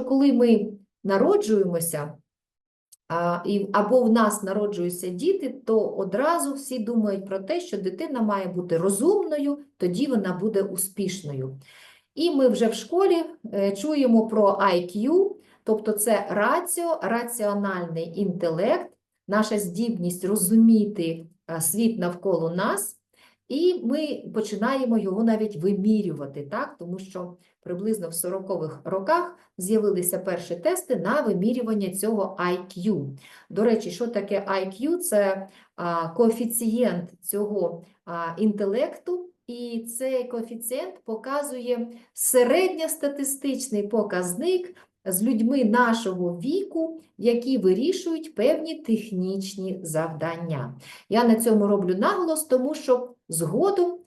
коли ми народжуємося, або в нас народжуються діти, то одразу всі думають про те, що дитина має бути розумною, тоді вона буде успішною. І ми вже в школі е, чуємо про IQ, тобто це раціо, раціональний інтелект, наша здібність розуміти е, світ навколо нас. І ми починаємо його навіть вимірювати, так? тому що приблизно в 40-х роках з'явилися перші тести на вимірювання цього IQ. До речі, що таке IQ? Це коефіцієнт цього інтелекту, і цей коефіцієнт показує середньостатистичний показник з людьми нашого віку, які вирішують певні технічні завдання. Я на цьому роблю наголос, тому що згодом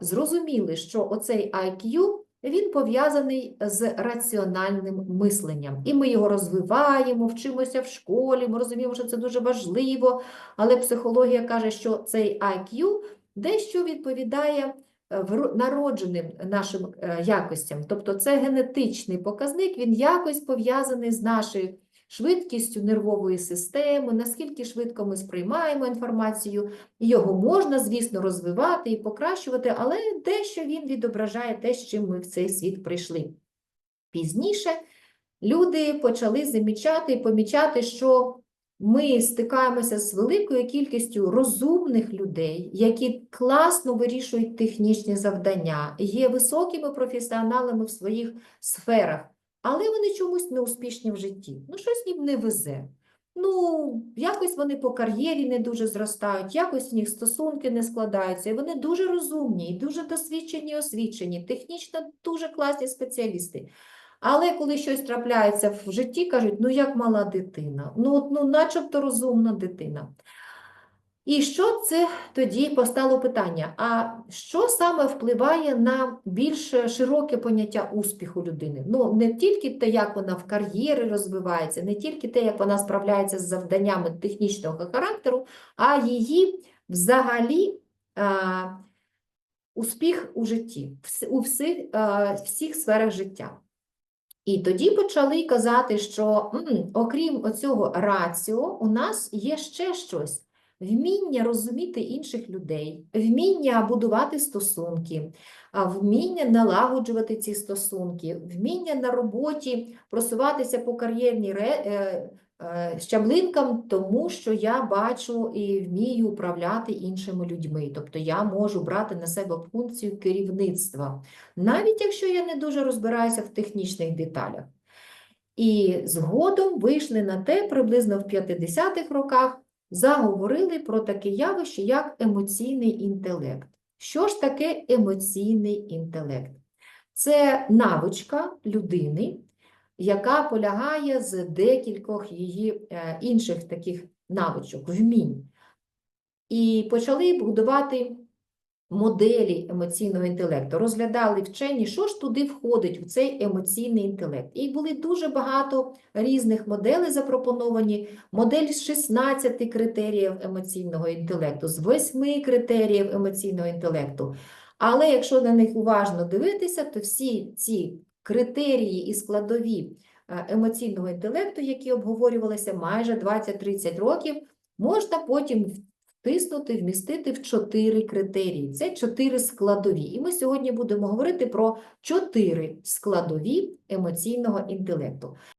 зрозуміли, що оцей IQ він пов'язаний з раціональним мисленням. І ми його розвиваємо, вчимося в школі, ми розуміємо, що це дуже важливо, але психологія каже, що цей IQ дещо відповідає народженим нашим е, якостям. Тобто це генетичний показник, він якось пов'язаний з нашою швидкістю нервової системи, наскільки швидко ми сприймаємо інформацію. Його можна, звісно, розвивати і покращувати, але дещо він відображає те, з чим ми в цей світ прийшли. Пізніше люди почали замічати і помічати, що ми стикаємося з великою кількістю розумних людей, які класно вирішують технічні завдання, є високими професіоналами в своїх сферах, але вони чомусь не успішні в житті. Ну, щось їм не везе. Ну, якось вони по кар'єрі не дуже зростають, якось в них стосунки не складаються, і вони дуже розумні, і дуже досвідчені, освічені, технічно дуже класні спеціалісти. Але коли щось трапляється в житті, кажуть, ну як мала дитина, ну, ну начебто розумна дитина. І що це тоді постало питання? А що саме впливає на більш широке поняття успіху людини? Ну, не тільки те, як вона в кар'єрі розвивається, не тільки те, як вона справляється з завданнями технічного характеру, а її взагалі а, успіх у житті, у всіх, а, всіх сферах життя. І тоді почали казати, що м, окрім оцього раціо, у нас є ще щось. Вміння розуміти інших людей, вміння будувати стосунки, вміння налагоджувати ці стосунки, вміння на роботі просуватися по кар'єрній е, щаблинкам, тому що я бачу і вмію управляти іншими людьми. Тобто я можу брати на себе функцію керівництва, навіть якщо я не дуже розбираюся в технічних деталях. І згодом вийшли на те, приблизно в 50-х роках, заговорили про таке явище, як емоційний інтелект. Що ж таке емоційний інтелект? Це навичка людини, яка полягає з декількох її е, інших таких навичок, вмінь. І почали будувати моделі емоційного інтелекту, розглядали вчені, що ж туди входить в цей емоційний інтелект. І були дуже багато різних моделей запропоновані. Модель з 16 критеріїв емоційного інтелекту, з 8 критеріїв емоційного інтелекту. Але якщо на них уважно дивитися, то всі ці критерії і складові е, емоційного інтелекту, які обговорювалися майже 20-30 років, можна потім втиснути, вмістити в чотири критерії. Це чотири складові. І ми сьогодні будемо говорити про чотири складові емоційного інтелекту.